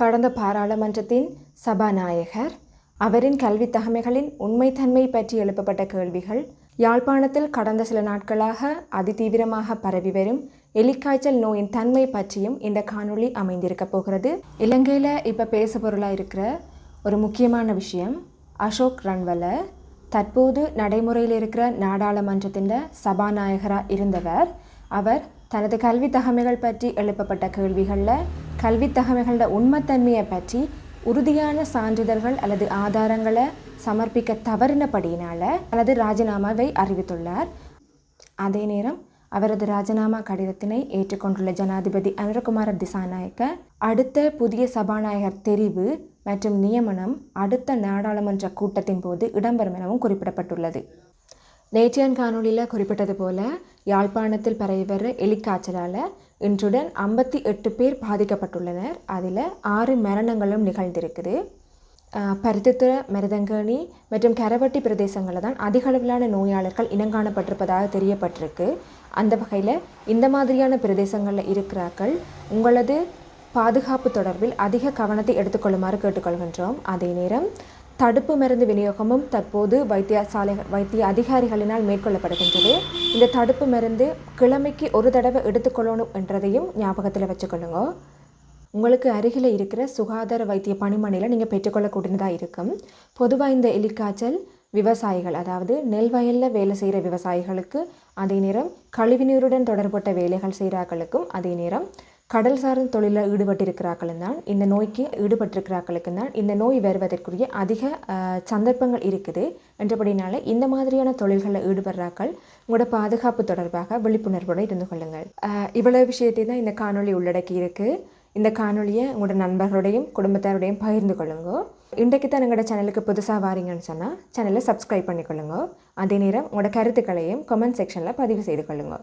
கடந்த பாராளுமன்றத்தின் சபாநாயகர் அவரின் கல்வி தகமைகளின் உண்மைத்தன்மை பற்றி எழுப்பப்பட்ட கேள்விகள் யாழ்ப்பாணத்தில் கடந்த சில நாட்களாக அதிதீவிரமாக பரவி வரும் எலிக்காய்ச்சல் நோயின் தன்மை பற்றியும் இந்த காணொளி அமைந்திருக்க போகிறது. இலங்கையில் இப்போ பேச பொருளாக இருக்கிற ஒரு முக்கியமான விஷயம் அசோக் ரன்வல தற்போது நடைமுறையில் இருக்கிற நாடாளுமன்றத்தின் சபாநாயகராக இருந்தவர். அவர் தனது கல்வி தகமைகள் பற்றி எழுப்பப்பட்ட கேள்விகளில் கல்வி தகவல்களோட உண்மைத்தன்மையை பற்றி உறுதியான சான்றிதழ்கள் அல்லது ஆதாரங்களை சமர்ப்பிக்க தவறினபடியினால அல்லது ராஜினாமாவை அறிவித்துள்ளார். அதே நேரம் அவரது ராஜினாமா கடிதத்தினை ஏற்றுக்கொண்டுள்ள ஜனாதிபதி அனுரகுமார திசாநாயக்க அடுத்த புதிய சபாநாயகர் தெரிவு மற்றும் நியமனம் அடுத்த நாடாளுமன்ற கூட்டத்தின் போது இடம்பெறும் எனவும் குறிப்பிடப்பட்டுள்ளது. நேற்றையன் காணொளியில் குறிப்பிட்டது போல யாழ்ப்பாணத்தில் பரவி வர எலிக்காய்ச்சலால் இன்றுடன் ஐம்பத்தி எட்டு பேர் பாதிக்கப்பட்டுள்ளனர். அதில் ஆறு மரணங்களும் நிகழ்ந்திருக்குது. பருத்தித்துற பருத்தித்துறை மற்றும் கரவட்டி பிரதேசங்களில் தான் அதிக அளவிலான நோயாளர்கள் இனங்காணப்பட்டிருப்பதாக தெரியப்பட்டிருக்கு. அந்த வகையில் இந்த மாதிரியான பிரதேசங்களில் இருக்கிறார்கள். உங்களது பாதுகாப்பு தொடர்பில் அதிக கவனத்தை எடுத்துக்கொள்ளுமாறு கேட்டுக்கொள்கின்றோம். அதே நேரம் தடுப்பு மருந்து விநியோகமும் தற்போது வைத்தியசாலை வைத்திய அதிகாரிகளினால் மேற்கொள்ளப்படுகின்றது. இந்த தடுப்பு மருந்து கிழமைக்கு ஒரு தடவை எடுத்துக்கொள்ளணும் என்றதையும் ஞாபகத்தில் வச்சுக்கொள்ளுங்க. உங்களுக்கு அருகில் இருக்கிற சுகாதார வைத்திய பணிமனையில் நீங்கள் பெற்றுக்கொள்ளக்கூடியதாக இருக்கும். பொதுவாக இந்த எலிக்காய்ச்சல் விவசாயிகள் அதாவது நெல் வயலில் வேலை செய்கிற விவசாயிகளுக்கு அதே நேரம் கழிவுநீருடன் தொடர்பட்ட வேலைகள் செய்கிறார்களுக்கும் அதே நேரம் கடல் சார்ந்த தொழிலில் ஈடுபட்டிருக்கிறார்களும் தான் இந்த நோய்க்கு ஈடுபட்டிருக்கிறார்களுக்கு தான் இந்த நோய் வருவதற்குரிய அதிக சந்தர்ப்பங்கள் இருக்குது. என்றபடினால இந்த மாதிரியான தொழில்களில் ஈடுபடுறாக்கள் உங்களோட பாதுகாப்பு தொடர்பாக விழிப்புணர்வோடு இருந்து கொள்ளுங்கள். இவ்வளவு விஷயத்தை தான் இந்த காணொலி உள்ளடக்கி இருக்குது இந்த காணொலியை உங்களோட நண்பர்களோடையும் குடும்பத்தாரோடையும் பகிர்ந்து கொள்ளுங்க. இன்றைக்கு தான் எங்களோட சேனலுக்கு புதுசாக வாரீங்கன்னு சொன்னால் சேனலை சப்ஸ்கிரைப் பண்ணிக்கொள்ளுங்க. அதே நேரம் உங்களோட கருத்துக்களையும் கமெண்ட் செக்ஷனில் பதிவு செய்து கொள்ளுங்க.